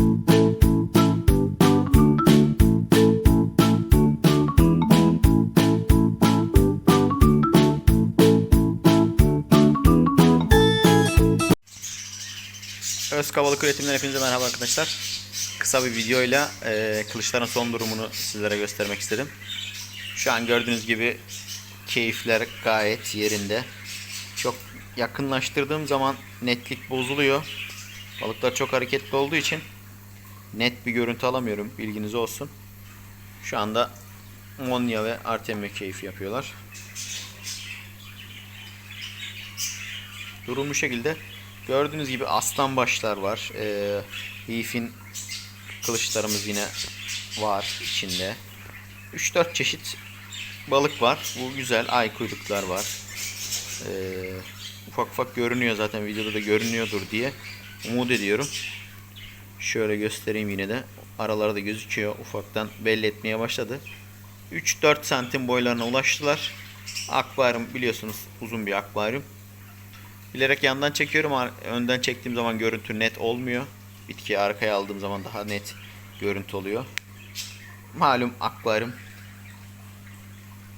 Öz Kavalık Üretimden hepinize merhaba arkadaşlar. Kısa bir videoyla e, kılıçların son durumunu sizlere göstermek istedim. Şu an gördüğünüz gibi keyifler gayet yerinde. Çok yakınlaştırdığım zaman netlik bozuluyor. Balıklar çok hareketli olduğu için net bir görüntü alamıyorum. Bilginiz olsun. Şu anda Monya ve Artemio keyfi yapıyorlar. Durum bu şekilde. Gördüğünüz gibi aslan başlar var. Ee, kılıçlarımız yine var içinde. 3-4 çeşit balık var. Bu güzel ay kuyruklar var. Ee, ufak ufak görünüyor zaten videoda da görünüyordur diye umut ediyorum. Şöyle göstereyim yine de. Aralarda gözüküyor. Ufaktan belli etmeye başladı. 3-4 santim boylarına ulaştılar. Akvaryum biliyorsunuz uzun bir akvaryum. Bilerek yandan çekiyorum. Önden çektiğim zaman görüntü net olmuyor. Bitkiyi arkaya aldığım zaman daha net görüntü oluyor. Malum akvaryum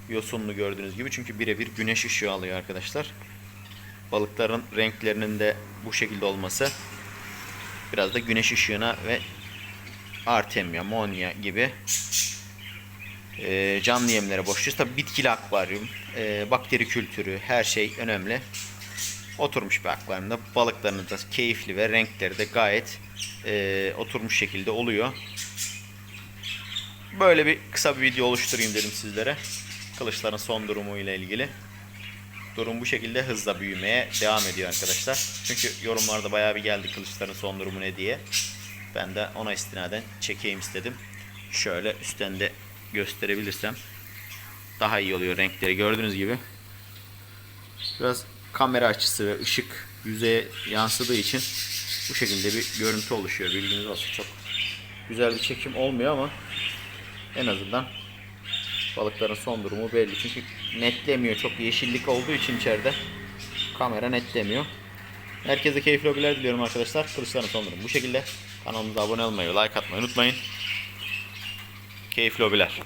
yosunlu gördüğünüz gibi. Çünkü birebir güneş ışığı alıyor arkadaşlar. Balıkların renklerinin de bu şekilde olması biraz da güneş ışığına ve Artemia, Monya gibi e, canlı yemlere borçluyuz. Tabi bitkili akvaryum, e, bakteri kültürü her şey önemli oturmuş bir akvaryumda balıklarınız da keyifli ve renkleri de gayet e, oturmuş şekilde oluyor. Böyle bir kısa bir video oluşturayım dedim sizlere. Kılıçların son durumu ile ilgili. Durum bu şekilde hızla büyümeye devam ediyor arkadaşlar. Çünkü yorumlarda bayağı bir geldi kılıçların son durumu ne diye. Ben de ona istinaden çekeyim istedim. Şöyle üstten de gösterebilirsem daha iyi oluyor renkleri gördüğünüz gibi. Biraz kamera açısı ve ışık yüzeye yansıdığı için bu şekilde bir görüntü oluşuyor. Bilginiz olsun. Çok güzel bir çekim olmuyor ama en azından balıkların son durumu belli. Çünkü netlemiyor. Çok yeşillik olduğu için içeride kamera netlemiyor. Herkese keyifli hobiler diliyorum arkadaşlar. Kılıçların son durumu bu şekilde. Kanalımıza abone olmayı, like atmayı unutmayın. Keyifli hobiler.